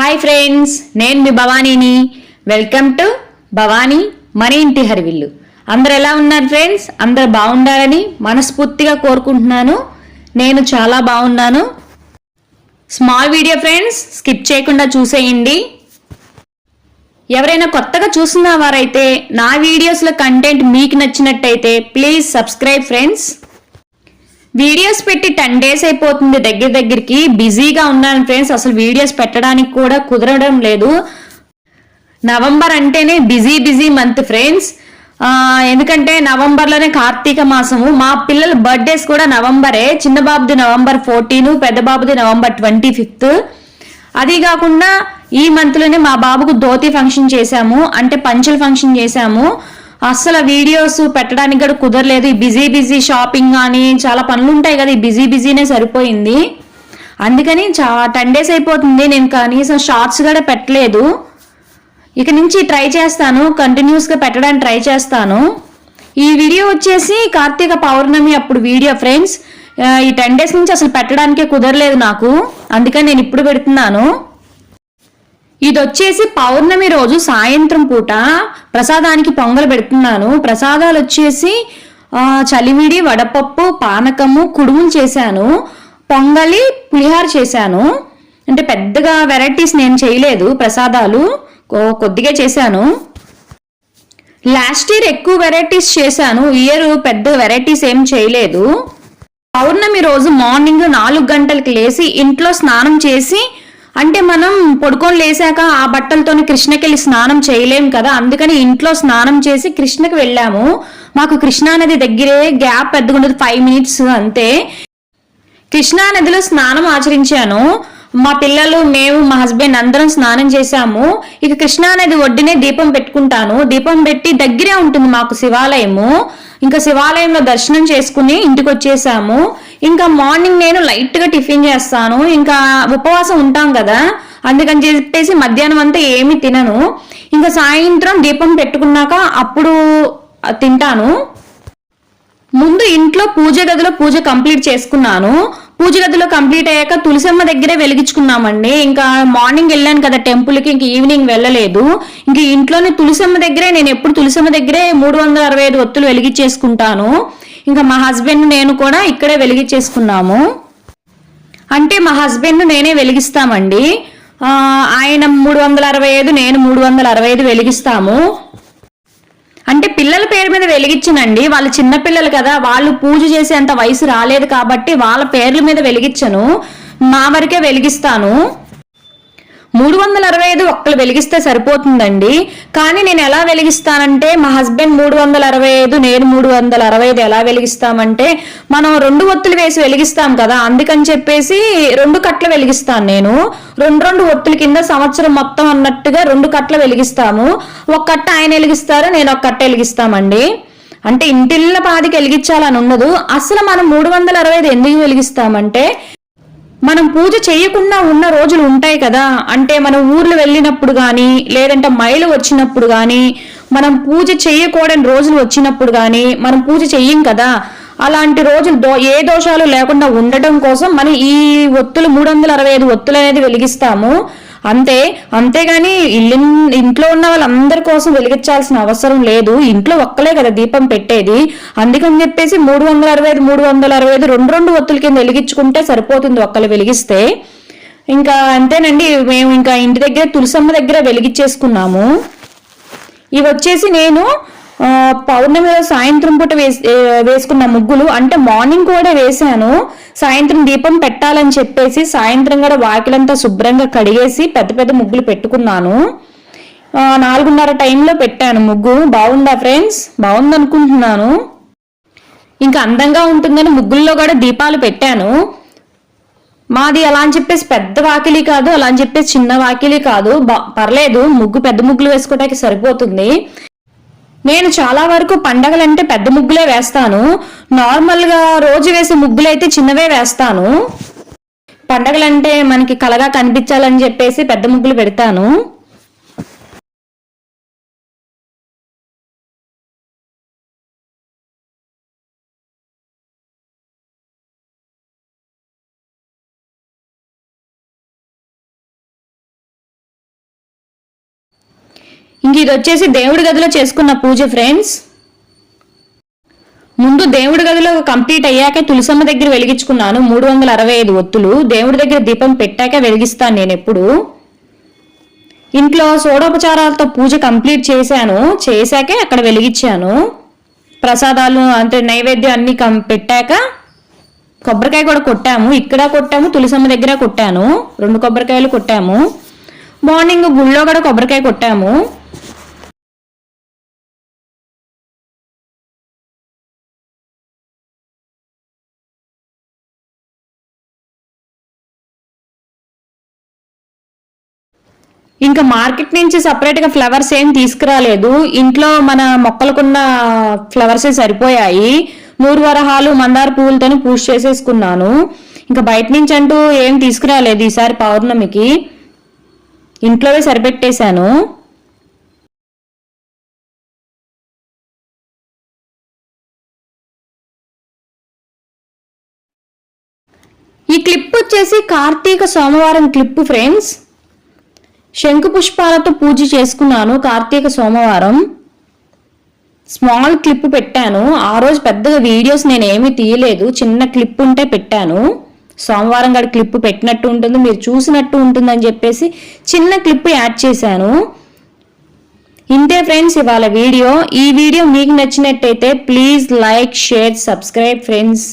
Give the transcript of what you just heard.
Hi friends నేను మీ భవానీని. వెల్కమ్ టు భవానీ మన ఇంటి హరివిల్లు. అందరు ఎలా ఉన్నారు ఫ్రెండ్స్ అందరు బాగుండాలని మనస్ఫూర్తిగా కోరుకుంటున్నాను. నేను చాలా బాగున్నాను. స్మాల్ వీడియో ఫ్రెండ్స్ స్కిప్ చేయకుండా చూసేయండి. ఎవరైనా కొత్తగా చూస్తున్న వారైతే నా వీడియోస్లో కంటెంట్ మీకు నచ్చినట్టయితే ప్లీజ్ సబ్స్క్రైబ్ ఫ్రెండ్స్ వీడియోస్ పెట్టి టెన్ డేస్ అయిపోతుంది దగ్గర దగ్గరికి. బిజీగా ఉన్నాను ఫ్రెండ్స్. అసలు వీడియోస్ పెట్టడానికి కూడా కుదరడం లేదు. నవంబర్ అంటేనే బిజీ బిజీ మంత్ ఫ్రెండ్స్. ఎందుకంటే నవంబర్లోనే కార్తీక మాసము. మా పిల్లల బర్త్డేస్ కూడా నవంబరే. చిన్న బాబుది నవంబర్ ఫోర్టీన్ పెద్ద బాబుది నవంబర్ ట్వంటీ ఫిఫ్త్. అది కాకుండా ఈ మంత్లోనే మా బాబుకు ధోతి ఫంక్షన్ చేశాము. అంటే పంచల్ ఫంక్షన్ చేశాము. అస్సలు వీడియోస్ పెట్టడానికి కూడా కుదరలేదు. ఈ బిజీ బిజీ షాపింగ్ కానీ చాలా పనులు ఉంటాయి కదా ఈ బిజీ బిజీనే సరిపోయింది. అందుకని చా టెన్ డేస్ అయిపోతుంది. నేను కనీసం షార్ట్స్ కూడా పెట్టలేదు. ఇక నుంచి ట్రై చేస్తాను. కంటిన్యూస్గా పెట్టడానికి ట్రై చేస్తాను. ఈ వీడియో వచ్చేసి కార్తీక పౌర్ణమి అప్పుడు వీడియో ఫ్రెండ్స్. ఈ టెన్ డేస్ నుంచి అసలు పెట్టడానికే కుదరలేదు నాకు. అందుకని నేను ఇప్పుడు పెడుతున్నాను. ఇది వచ్చేసి పౌర్ణమి రోజు సాయంత్రం పూట ప్రసాదానికి పొంగలు పెడుతున్నాను. ప్రసాదాలు వచ్చేసి చలివిడి వడపప్పు పానకము కుడుములు చేశాను. పొంగలి పులిహార చేశాను. అంటే పెద్దగా వెరైటీస్ నేను చేయలేదు ప్రసాదాలు. కొద్దిగా చేశాను. లాస్ట్ ఇయర్ ఎక్కువ వెరైటీస్ చేశాను. ఇయర్ పెద్ద వెరైటీస్ ఏం చేయలేదు. పౌర్ణమి రోజు మార్నింగ్ నాలుగు గంటలకు లేచి ఇంట్లో స్నానం చేసి అంటే మనం పొడుకొని లేసాక ఆ బట్టలతోని కృష్ణకి స్నానం చేయలేం కదా. అందుకని ఇంట్లో స్నానం చేసి కృష్ణకి వెళ్ళాము. మాకు కృష్ణా నది దగ్గరే గ్యాప్ పెద్దగుండదు ఫైవ్ మినిట్స్ అంతే. కృష్ణా నదిలో స్నానం ఆచరించాను. మా పిల్లలు మేము మా హస్బెండ్ అందరం స్నానం చేశాము. ఇక కృష్ణానది ఒడ్డునే దీపం పెట్టుకుంటాను. దీపం పెట్టి దగ్గరే ఉంటుంది మాకు శివాలయము. ఇంకా శివాలయంలో దర్శనం చేసుకుని ఇంటికి వచ్చేసాము. ఇంకా మార్నింగ్ నేను లైట్గా టిఫిన్ చేస్తాను. ఇంకా ఉపవాసం ఉంటాం కదా. అందుకని చెప్పేసి మధ్యాహ్నం అంతా ఏమి తినను. ఇంకా సాయంత్రం దీపం పెట్టుకున్నాక అప్పుడు తింటాను. ముందు ఇంట్లో పూజ గదిలో పూజ కంప్లీట్ చేసుకున్నాను. పూజ గదిలో కంప్లీట్ అయ్యాక తులసమ్మ దగ్గరే వెలిగించుకున్నామండి. ఇంకా మార్నింగ్ వెళ్ళాను కదా టెంపుల్కి ఇంక ఈవినింగ్ వెళ్ళలేదు. ఇంక ఇంట్లోనే తులసమ్మ దగ్గరే నేను ఎప్పుడు తులసమ్మ దగ్గరే మూడు వందల అరవై ఐదు ఒత్తులు వెలిగించేసుకుంటాను. ఇంకా మా హస్బెండ్ నేను కూడా ఇక్కడే వెలిగించేసుకున్నాము. అంటే మా హస్బెండ్ నేనే వెలిగిస్తామండి. ఆయన మూడు వందల అరవై ఐదు నేను మూడు వందల అరవై ఐదు వెలిగిస్తాము. అంటే పిల్లల పేరు మీద వెలిగించనండి. వాళ్ళు చిన్న పిల్లలు కదా వాళ్ళు పూజ చేసేంత వయసు రాలేదు కాబట్టి వాళ్ళ పేర్ల మీద వెలిగించను. మా వరకే వెలిగిస్తాను. మూడు వందల అరవై ఐదు ఒక్కలు వెలిగిస్తే సరిపోతుందండి. కానీ నేను ఎలా వెలిగిస్తానంటే మా హస్బెండ్ మూడు వందల అరవై ఐదు నేను మూడు వందల అరవై ఐదు ఎలా వెలిగిస్తామంటే మనం రెండు ఒత్తులు వేసి వెలిగిస్తాం కదా అందుకని చెప్పేసి రెండు కట్లు వెలిగిస్తాను నేను. రెండు రెండు ఒత్తుల కింద సంవత్సరం మొత్తం అన్నట్టుగా రెండు కట్లు వెలిగిస్తాము. ఒక కట్ట ఆయన వెలిగిస్తారు నేను ఒక కట్ట వెలిగిస్తామండి. అంటే ఇంటిల్ల పాదికి వెలిగించాలని ఉండదు అసలు మనం మూడు వందల అరవై ఐదు ఎందుకు వెలిగిస్తామంటే మనం పూజ చేయకుండా ఉన్న రోజులు ఉంటాయి కదా. అంటే మనం ఊర్లు వెళ్ళినప్పుడు కానీ లేదంటే మైలు వచ్చినప్పుడు కానీ మనం పూజ చేయకూడని రోజులు వచ్చినప్పుడు కానీ మనం పూజ చెయ్యం కదా. అలాంటి రోజులు దో ఏ దోషాలు లేకుండా ఉండటం కోసం మనం ఈ ఒత్తులు మూడు వందల అరవై ఐదు ఒత్తులు అనేది వెలిగిస్తాము. అంతే అంతేగాని ఇల్లు ఇంట్లో ఉన్న వాళ్ళందరి కోసం వెలిగించాల్సిన అవసరం లేదు. ఇంట్లో ఒక్కలే కదా దీపం పెట్టేది. అందుకని చెప్పేసి మూడు వందల అరవై ఐదు మూడు వందల అరవై ఐదు రెండు రెండు ఒత్తుల కింద వెలిగించుకుంటే సరిపోతుంది ఒక్కలు వెలిగిస్తే. ఇంకా అంతేనండి మేము ఇంకా ఇంటి దగ్గర తులసమ్మ దగ్గర వెలిగించేసుకున్నాము. ఇవి వచ్చేసి నేను పౌర్ణమి సాయంత్రం పూట వేసి వేసుకున్న ముగ్గులు అంటే మార్నింగ్ కూడా వేశాను. సాయంత్రం దీపం పెట్టాలని చెప్పేసి సాయంత్రం కూడా వాకిలంతా శుభ్రంగా కడిగేసి పెద్ద పెద్ద ముగ్గులు పెట్టుకున్నాను. నాలుగున్నర టైంలో పెట్టాను ముగ్గు. బాగుందా ఫ్రెండ్స్ బాగుంది అనుకుంటున్నాను ఇంకా అందంగా ఉంటుందని ముగ్గుల్లో కూడా దీపాలు పెట్టాను. మాది అలా అని చెప్పేసి పెద్ద వాకిలి కాదు అలా అని చెప్పేసి చిన్న వాకిలి కాదు. పర్లేదు ముగ్గు పెద్ద ముగ్గులు వేసుకోవడానికి సరిపోతుంది. నేను చాలా వరకు పండగలంటే పెద్ద ముగ్గులే వేస్తాను. నార్మల్గా రోజు వేసే ముగ్గులైతే చిన్నవే వేస్తాను. పండగలంటే మనకి కలగా కనిపించాలని చెప్పేసి పెద్ద ముగ్గులు పెడతాను. ఇంక ఇది వచ్చేసి దేవుడి గదిలో చేసుకున్న పూజ ఫ్రెండ్స్ ముందు దేవుడి గదిలో కంప్లీట్ అయ్యాక తులసమ్మ దగ్గర వెలిగించుకున్నాను. మూడు వందల అరవై ఐదు ఒత్తులు. దేవుడి దగ్గర దీపం పెట్టాక వెలిగిస్తాను నేను ఎప్పుడు. ఇంట్లో సోడోపచారాలతో పూజ కంప్లీట్ చేశాను. చేశాకే అక్కడ వెలిగించాను. ప్రసాదాలు అంటే నైవేద్యం అన్ని కం పెట్టాక కొబ్బరికాయ కూడా కొట్టాము. ఇక్కడ కొట్టాము తులసమ్మ దగ్గర కొట్టాను. రెండు కొబ్బరికాయలు కొట్టాము. మార్నింగ్ గుళ్ళో కూడా కొబ్బరికాయ కొట్టాము. ఇంకా మార్కెట్ నుంచి సపరేట్గా ఫ్లవర్స్ ఏం తీసుకురాలేదు. ఇంట్లో మన మొక్కలకున్న ఫ్లవర్సే సరిపోయాయి. నూరు వరహాలు మందార పువ్వులతోని పూజ చేసేసుకున్నాను. ఇంకా బయట నుంచి అంటూ ఏం తీసుకురాలేదు ఈసారి పౌర్ణమికి. ఇంట్లోవే సరిపెట్టేశాను. ఈ క్లిప్ వచ్చేసి కార్తీక సోమవారం క్లిప్ ఫ్రెండ్స్. శంకు పుష్పాలతో పూజ చేసుకున్నాను కార్తీక సోమవారం. స్మాల్ క్లిప్ పెట్టాను. ఆ రోజు పెద్దగా వీడియోస్ నేను ఏమీ తీయలేదు. చిన్న క్లిప్ ఉంటే పెట్టాను. సోమవారం గడి క్లిప్ పెట్టినట్టు ఉంటుంది మీరు చూసినట్టు ఉంటుందని చెప్పేసి చిన్న క్లిప్ యాడ్ చేశాను. ఇంతే ఫ్రెండ్స్ ఇవాళ వీడియో. ఈ వీడియో మీకు నచ్చినట్టయితే please like share subscribe friends.